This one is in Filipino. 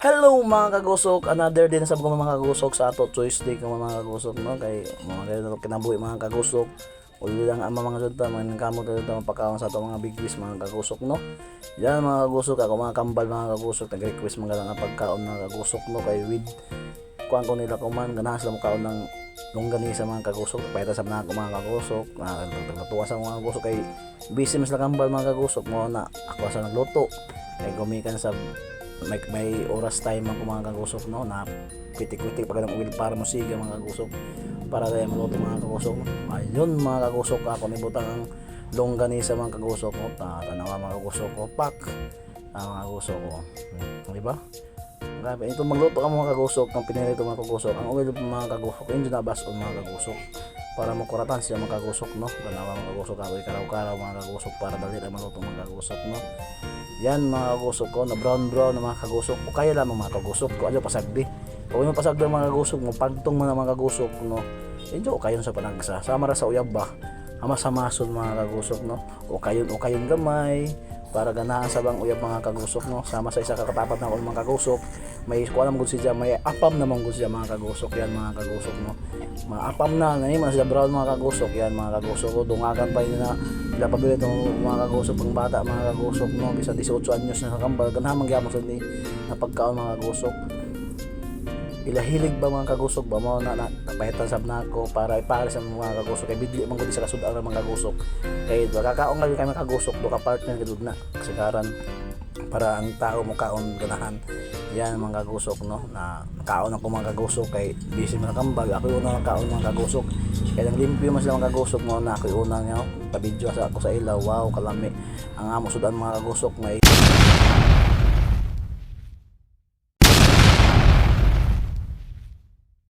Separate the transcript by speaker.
Speaker 1: Hello mga kagusok, another din sa mga kagusok sa ato. Tuesday kung mga kagusok no? Kay mga ganito kinabuhi mga kagusok. Uli lang ang mga junta mga kamot dito mapakaon sa ato mga big quiz mga kagusok no. Yan mga kagusok ako mga kambal mga kagusok nag-request mga lang ang pagkaon mga kagusok no? Kay with kuan ko nila kuman ganahan sila makaon ng longganisa mga kagusok. Pahita sa mga mga kagusok. Na natuwa sa mga kagusok. Kay busy mas lang kambal mga kagusok. Mo na ako sa nagluto. Kay gumikan sa may, may oras time ang mga kagusok no? Na pitik-pitik pag ng uwil para musiga mga kagusok. Para tayo maluto mga kagusok. Ayun mga kagusok ako ni butang ang longganisa mga kagusok. Ko ta tanawa mga kagusok. Ko pak! Ang mga kagusok ko hmm, di ba? Grabe, ito magluto ang mga kagusok, ang pinili ito mga kagusok. Ang ulo mga kagusok, yun dyan nabas o mga kagusok. Para makuratan siya mga kagusok, no? Tanawa mga kagusok. Ako, ikaraw-karaw mga kagusok para dali na maluto mga kagusok, no? Yan mga kagusok ko, na brown brown na mga kagusok. O kaya lamang mga kagusok ko, ano pasagdi. Kung yung pasagdi mga kagusok mo, pagtong mga mga kagusok, no? Enjo kayon sa panagsa. Sama ra sa uyab ba? Ama sa mason mga kagusok, no? O kayon o kayon gamay para ganahan sa bang uyab mga kagusok no? Sama sa isa ka katapat na ulo mga kagusok may kuha naman gud siya may apam naman gud siya mga kagusok yan mga kagusok no? Mga apam na na man sila brown mga kagusok yan mga kagusok ko dungagan pa na sila pabili itong mga kagusok pang bata mga kagusok no? Bisa 18 anyos na sa kambal ganahan mangyamon sa ni na pagkaon mga kagusok ilahilig ba mga kagusok ba? Mo na, na napahitan sab na ako para ipare sa mga kagusok. Kay bidli man gud sa kasud ang mga kagusok. Kay kakaon nga kami kagusok do ka partner gud na kasagaran para ang tao mo kaon ganahan. Yan mga kagusok no? Na kaon ako mga kagusok kay busy man kambal ako yung unang kaon mga kagusok. Kaya nang limpyo man sila mga kagusok mo na ako unang nga pabidyo sa ako sa ilaw wow kalami. Ang amo sudan mga kagusok may